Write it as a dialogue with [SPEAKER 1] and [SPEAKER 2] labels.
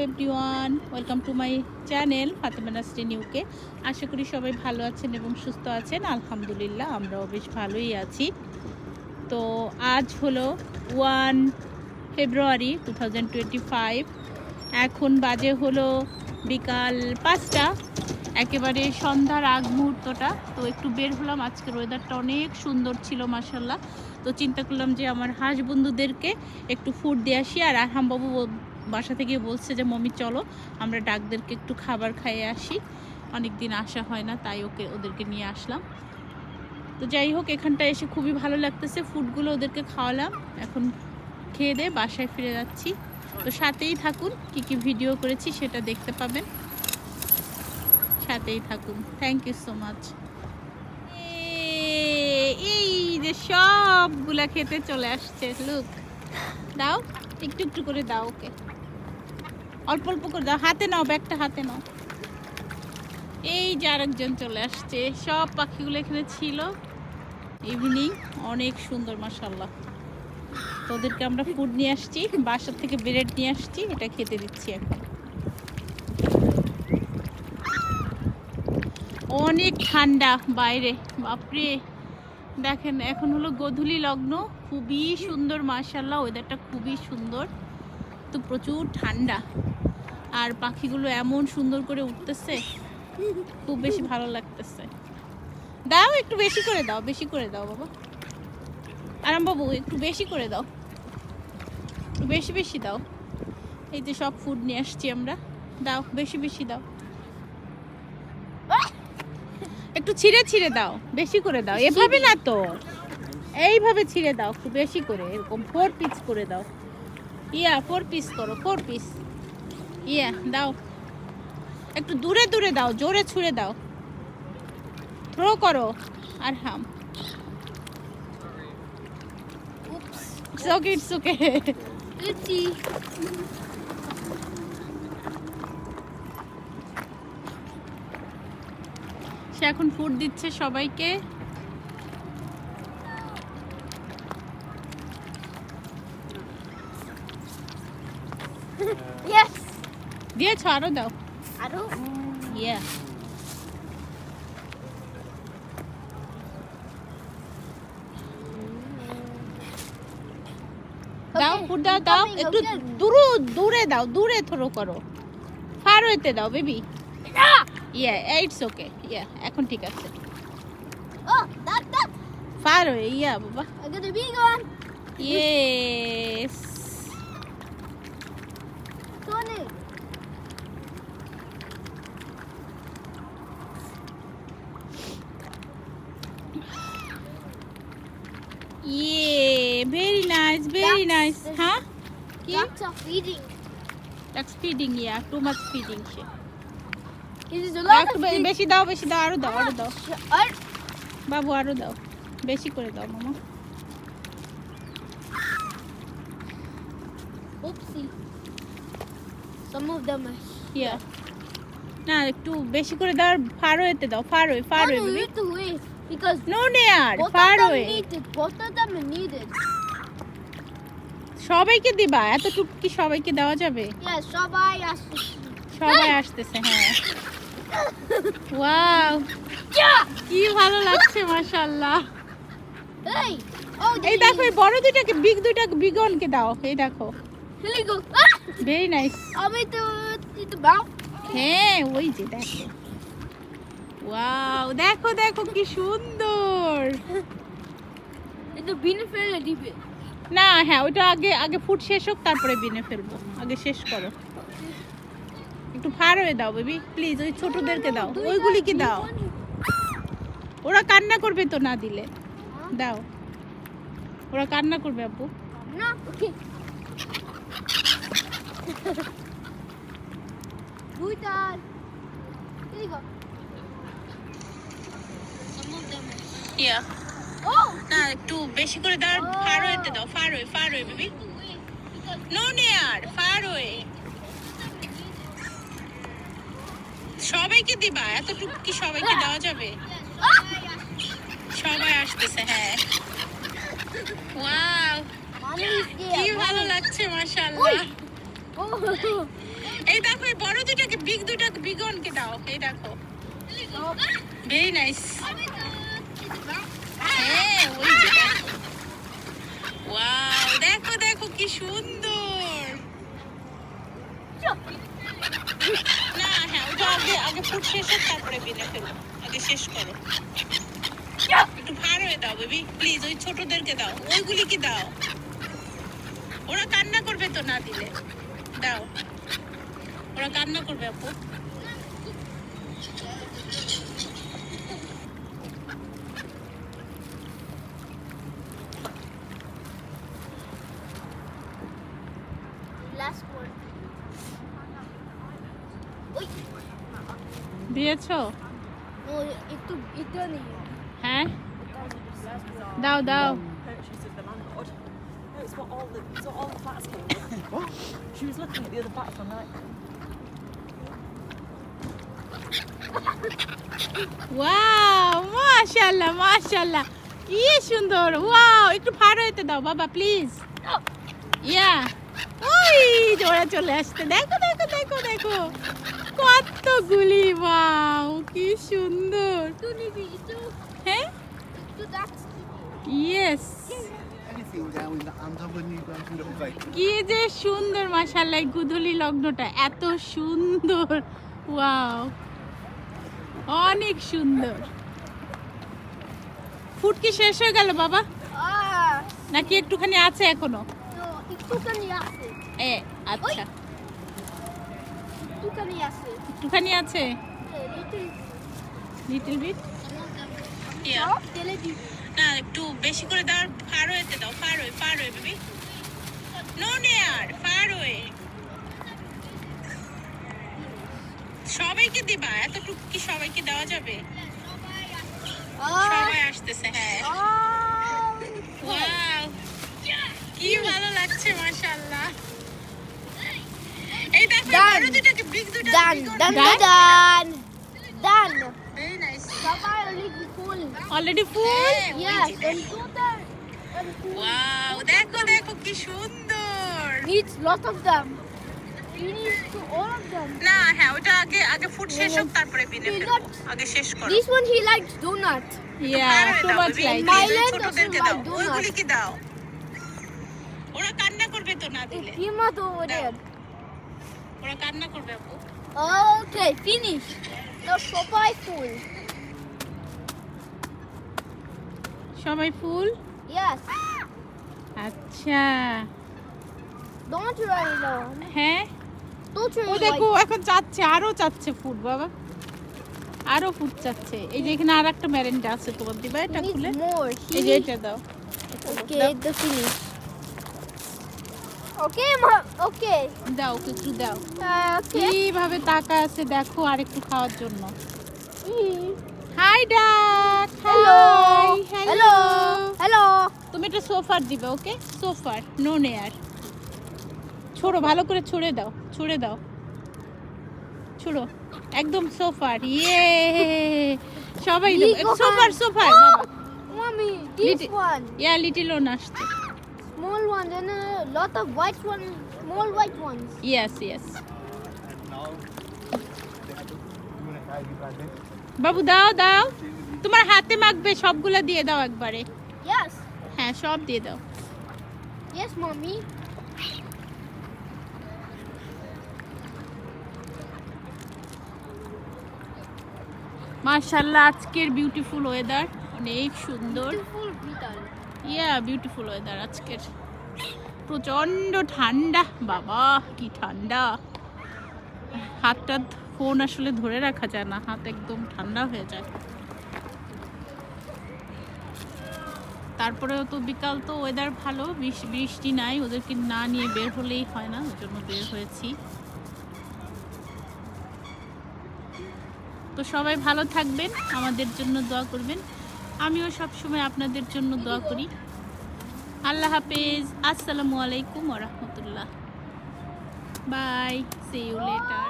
[SPEAKER 1] Everyone welcome to my channel Fatema Nasrin UK আশা করি সবাই ভালো আছেন এবং সুস্থ আছেন। আলহামদুলিল্লাহ, আমরাও বেশ ভালোই আছি। তো আজ হলো ওয়ান ফেব্রুয়ারি টু এখন বাজে হলো বিকাল পাঁচটা। একেবারে সন্ধ্যার আগ মুহূর্তটা। তো একটু বের হলাম। আজকের ওয়েদারটা অনেক সুন্দর ছিল মাসাল্লাহ তো চিন্তা করলাম যে আমার হাঁস বন্ধুদেরকে একটু ফুড দিয়ে আসি, আর আরহামবাবু ব- বাসা থেকে বলছে যে মমি চলো, আমরা ডাকদেরকে একটু খাবার খাইয়ে আসি। অনেক দিন আসা হয় না, তাই ওকে, ওদেরকে নিয়ে আসলাম। তো যাই হোক এখানটা এসে খুবই ভালো লাগতেছে। ফুডগুলো ওদেরকে খাওয়ালাম। এখন খেয়ে দিয়ে বাসায় ফিরে যাচ্ছি। তো সাথেই থাকুন, কি কি ভিডিও করেছি সেটা দেখতে পাবেন। সাথেই থাকুন। থ্যাংক ইউ সো মাচ এই যে সবগুলা খেতে চলে আসছে লুক দাও, একটু একটু করে দাও ওকে। অল্প অল্প করে দাও। হাতে নাও, ব্যাগটা হাতে নাও। এই যে আরেকজন চলে আসছে। সব পাখিগুলো এখানে ছিল। ইভিনিং অনেক সুন্দর মাসাল্লাহ তোদেরকে আমরা ফুড নিয়ে আসছি, বাসার থেকে ব্রেড নিয়ে আসছি, এটা খেতে দিচ্ছি এখন। অনেক ঠান্ডা বাইরে, বাপরে। দেখেন, এখন হলো গোধূলি লগ্ন, খুবই সুন্দর মার্শাল্লাহ ওয়েদারটা খুবই সুন্দর। তো প্রচুর ঠান্ডা। আর পাখিগুলো এমন সুন্দর করে উঠতেছে, খুব বেশি ভালো লাগতেছে। দাও একটু বেশি করে দাও, বেশি করে দাও বাবা। আরাম বাবু, একটু বেশি করে দাও। একটু বেশি বেশি দাও। এই যে সব ফুড নিয়ে আসছি আমরা। দাও, বেশি বেশি দাও। একটু ছিঁড়ে ছিঁড়ে দাও, বেশি করে দাও। এভাবে না তো। এইভাবে ছিঁড়ে দাও, একটু বেশি করে, এরকম ফোর পিস করে দাও। ইয়া ফোর পিস করো ফোর পিস ইয়া দাও। একটু দূরে দূরে দাও জোরে ছুঁড়ে দাও। থ্রো করো আর হাম। সে এখন ফুড দিচ্ছে সবাইকে।
[SPEAKER 2] Yes.
[SPEAKER 1] দিয়েছ আরও দাও
[SPEAKER 2] don't.
[SPEAKER 1] ইয়া দাও ফুড দাও দাও একটু দূরে দূরে দাও দূরে থ্রো করো। ফার হইতে দাও বেবি! ইয়া ইটস ওকে ইয়া এখন ঠিক আছে।
[SPEAKER 2] That that.
[SPEAKER 1] ফার হয়ে ইয়া বাবা।
[SPEAKER 2] Got a big yes
[SPEAKER 1] yeah very nice very
[SPEAKER 2] Ducks.
[SPEAKER 1] Nice হ্যাঁ কি
[SPEAKER 2] Ducks are feeding.
[SPEAKER 1] Feeding yeah too much feeding say
[SPEAKER 2] It is a lot of feeding.
[SPEAKER 1] বেশি দাও বেশি দাও আরও দাও আরও দাও
[SPEAKER 2] Or
[SPEAKER 1] বাবু আরও দাও বেশি করে দাও মামা
[SPEAKER 2] oopsie. Some of them are.
[SPEAKER 1] না একটু বেশি করে দাও ফার হইতে দাও ফার হই ফার হই
[SPEAKER 2] No, you to wait because
[SPEAKER 1] no near
[SPEAKER 2] both of them needed. Both of them are needed.
[SPEAKER 1] সবাইকে দিবা এতটুকু কি সবাইকে দেওয়া যাবে?
[SPEAKER 2] সবাই
[SPEAKER 1] আসতেছে। হ্যাঁ। ওয়াও কি ভালো লাগছে মাশাআল্লাহ.
[SPEAKER 2] Oh,
[SPEAKER 1] এই দেখো এই বড় দুইটাকে বিগ দুইটাকে বিগনকে দাও এই দেখো। ভেরি নাইস
[SPEAKER 2] আমি তো
[SPEAKER 1] হ্যাঁ ওই যে দেখো। ওয়াও দেখো দেখো কি সুন্দর।
[SPEAKER 2] এটা বিনে ফেলে দিবে
[SPEAKER 1] না হ্যাঁ ওইটা আগে আগে ফুট শেষ হোক তারপরে বিনে ফেলব। আগে শেষ করো। একটু ফার হয়ে দাও বেবি প্লিজ ওই ছোটদেরকে দাও। ওইগুলিকে দাও। ওরা কান্না করবে তো না দিলে। দাও। ওরা কান্না করবে আপু
[SPEAKER 2] না ওকে Here you go.
[SPEAKER 1] Yeah
[SPEAKER 2] Oh!
[SPEAKER 1] না একটু বেশি করে দাও ফার হইতে দাও far far baby
[SPEAKER 2] Because
[SPEAKER 1] no near far সবাইকে দিবা এতটুকু কি সবাইকে দেওয়া যাবে! সবাই আসতেছে হ্যাঁ। ওয়াও কি ভালো লাগছে মাশাআল্লাহ! এই দেখো, এই বড় দুটাকে বিগ দুটাকে বিগ ওয়ানকে দাও। এই দেখো। ভেরি নাইস হ্যাঁ যে দেখো। দেখো কি সুন্দর। না হ্যাঁ ওটা আগে আগে ফুট শেষ বিনে ফেলো আগে শেষ করো। একটু ভার হয়ে দাও বেবি প্লিজ ওই ছোটদেরকে দাও ওইগুলিকে দাও? ওরা কান্না করবে তো না দিলে। দাও ওরা কান্না করবে আপু
[SPEAKER 2] Last one. Oi.
[SPEAKER 1] দিয়েছ
[SPEAKER 2] No, itu itu nih.
[SPEAKER 1] হ্যাঁ দাও দাও
[SPEAKER 3] purchase of the landlord. No, it's what all the it's what all the flats came with. What? She was looking at the other flats on like
[SPEAKER 1] wow মাশাআল্লাহ মাশাআল্লাহ কি সুন্দর wow একটু ভার হইতে দাও বাবা প্লিজ ইয়া ওই জোড়া চলে আসছে দেখো দেখো দেখো দেখো কতগুলি ওয়াও কি সুন্দর
[SPEAKER 2] Itu nih Bi, itu
[SPEAKER 1] হ্যাঁ
[SPEAKER 2] itu that's
[SPEAKER 1] ইয়েস কি যে সুন্দর মাশাআল্লাহ এই গুদুলি লগ্নটা এত সুন্দর। ওয়াও। অনেক সুন্দর। ফুটকি শেষ হয়ে গেল বাবা? নাকি একটুখানি আছে
[SPEAKER 2] এখনও? sih.
[SPEAKER 1] এ আচ্ছা। একটুখানি আছে।
[SPEAKER 2] Little bit.
[SPEAKER 1] না একটু বেশি করে দাও ফার হইতে দাও ফার হয়ে ফার হয়ে বেবি নো নেয়ার ফার হয়ে সবাইকে দিবা এতটুকু কি সবাইকে দেওয়া যাবে? সবাই আসতেছে হ্যাঁ. ওয়াও কি ভালো লাগছে মাশাআল্লাহ। এই দেখো বড় দুটাকে বিগ দুটা
[SPEAKER 2] Dan, dan, dan, dan. Dan. Very nice
[SPEAKER 1] already ফুল দেখো দেখো কি সুন্দর। নিডস
[SPEAKER 2] লট অফ দ্যাম সবাই ফুল
[SPEAKER 1] সবাই ফুল
[SPEAKER 2] Yes.
[SPEAKER 1] আচ্ছা
[SPEAKER 2] Don't.
[SPEAKER 1] হ্যাঁ
[SPEAKER 2] Don't
[SPEAKER 1] দেখো এখন চাচ্ছে আরও চাচ্ছে ফুড বাবা আরও ফুড চাচ্ছে এই যে এখানে আর একটা আছে তোমার দিবা এটা খুলে
[SPEAKER 2] more.
[SPEAKER 1] এই যে এটা দাও
[SPEAKER 2] Okay, the finish. Okay, ma. Okay.
[SPEAKER 1] দাও ওকে একটু দাও
[SPEAKER 2] Uh, okay.
[SPEAKER 1] কীভাবে তাকা আছে দেখো আর একটু খাওয়ার জন্য
[SPEAKER 2] Mm.
[SPEAKER 1] হাই ডাক একটা সোফার দিবে ওকে সোফার নো নেয়ার ছোড়ো ভালো করে ছুঁড়ে দাও ছুঁড়ে দাও। ছুড়ো একদম সোফার ইয়ে সবাই সোফার সোফার
[SPEAKER 2] this
[SPEAKER 1] Little- yeah little one আসছে।
[SPEAKER 2] Small a lot of white ones. Small white ones.
[SPEAKER 4] this?
[SPEAKER 1] বাবু দাও দাও। তোমার হাতে মাখবে সবগুলা দিয়ে দাও একবারে।
[SPEAKER 2] Yes.
[SPEAKER 1] হ্যাঁ সব দিয়ে দাও।
[SPEAKER 2] Yes mommy.
[SPEAKER 1] মার্শাল্লাহ আজকের বিউটিফুল ওয়েদার অনেক সুন্দর। ইয়া বিউটিফুল ওয়েদার আজকের। প্রচণ্ড ঠান্ডা বাবা কি ঠান্ডা। হাতটা ফোন আসলে ধরে রাখা যায় না হাত একদম ঠান্ডা হয়ে যায়। তারপরেও তো বিকাল তো ওয়েদার ভালো বৃষ্টি নাই, ওদেরকে না নিয়ে বের হলেই হয় না, ওই জন্য বের হয়েছি। তো সবাই ভালো থাকবেন, আমাদের জন্য দোয়া করবেন। আমিও সবসময় আপনাদের জন্য দোয়া করি। আল্লাহ হাফেজ, আসসালামু আলাইকুম ওরহমতুল্লাহ বাই সি ইউ লেটার